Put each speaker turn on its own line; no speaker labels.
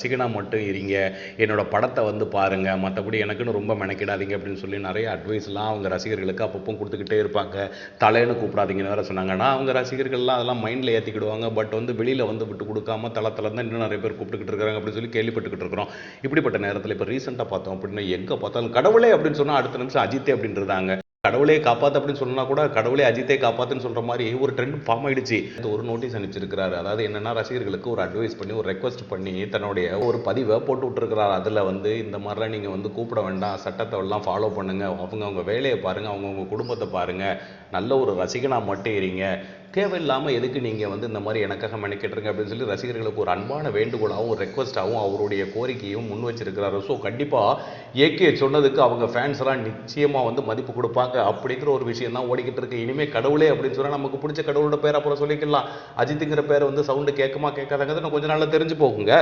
ரசிகனா மட்டும் இருங்க. என்னோடய படத்தை வந்து பாருங்கள் மற்றபடி எனக்குன்னு ரொம்ப மெனக்கிடாதீங்க அப்படின்னு சொல்லி நிறைய அட்வைஸ்லாம் அவங்க ரசிகர்களுக்கு அப்பப்போ கொடுத்துக்கிட்டே இருப்பாங்க. தலைன்னு கூப்பிடாதீங்கன்னு வேறு சொன்னாங்கன்னா அவங்க ரசிகர்கள்லாம் அதெல்லாம் மைண்டில் ஏற்றிக்கிடுவாங்க பட் வந்து வெளியில் வந்து விட்டு கொடுக்காம தலை தலை தான் இன்னும் நிறைய பேர் கூப்பிட்டுக்கிட்டு இருக்காங்க அப்படின்னு சொல்லி கேள்விப்பட்டுக்கிட்டு இருக்கிறோம். இப்படிப்பட்ட நேரத்தில் இப்போ ரீசெண்டாக பார்த்தோம் அப்படின்னா எங்கே பார்த்தாலும் கடவுளே அப்படின்னு சொன்னால் அடுத்த நிமிஷம் அஜித்தே அப்படின்றதாங்க. கடவுளே காப்பாத்து அப்படின்னு சொன்னா கூட கடவுளே அஜித்தே காப்பாத்துன்னு சொல்ற மாதிரி ஒரு ட்ரெண்ட் ஃபார்ம் ஆயிடுச்சு. அது ஒரு நோட்டீஸ் அனுப்பிச்சிருக்கிறாரு. அதாவது என்னன்னா ரசிகர்களுக்கு ஒரு அட்வைஸ் பண்ணி ஒரு ரெக்வஸ்ட் பண்ணி தன்னுடைய ஒரு பதிவை போட்டு விட்டுருக்கிறார். அதுல வந்து இந்த மாதிரிலாம் நீங்க வந்து கூப்பிட வேண்டாம். சட்டத்தை எல்லாம் ஃபாலோ பண்ணுங்க. அவங்க அவங்க வேலையை பாருங்க. அவங்கவுங்க அவங்க குடும்பத்தை பாருங்க. நல்ல ஒரு ரசிகனா மட்டும் இருங்க. தேவையில்லாமல் எதுக்கு நீங்கள் வந்து இந்த மாதிரி எனக்காக மெனக்கிட்டுருங்க அப்படின்னு சொல்லி ரசிகர்களுக்கு ஒரு அன்பான வேண்டுகோளாகவும் ரெக்வஸ்ட்டாகவும் அவருடைய கோரிக்கையும் முன் வச்சிருக்கிறாரு. ஸோ கண்டிப்பாக ஏகே சொன்னதுக்கு அவங்க ஃபேன்ஸ் எல்லாம் வந்து மதிப்பு கொடுப்பாங்க. அப்படிங்கிற ஒரு விஷயம் தான் ஓடிக்கிட்டு இருக்கு. இனிமே கடவுளே அப்படின்னு சொன்னால் நமக்கு பிடிச்ச கடவுளோட பேர் அப்புறம் சொல்லிக்கலாம். அஜித்துங்கிற பேர் வந்து சவுண்டு கேட்குமா கேட்காதாங்கிறது இன்னும் கொஞ்ச நாளில் தெரிஞ்சு போகுங்க.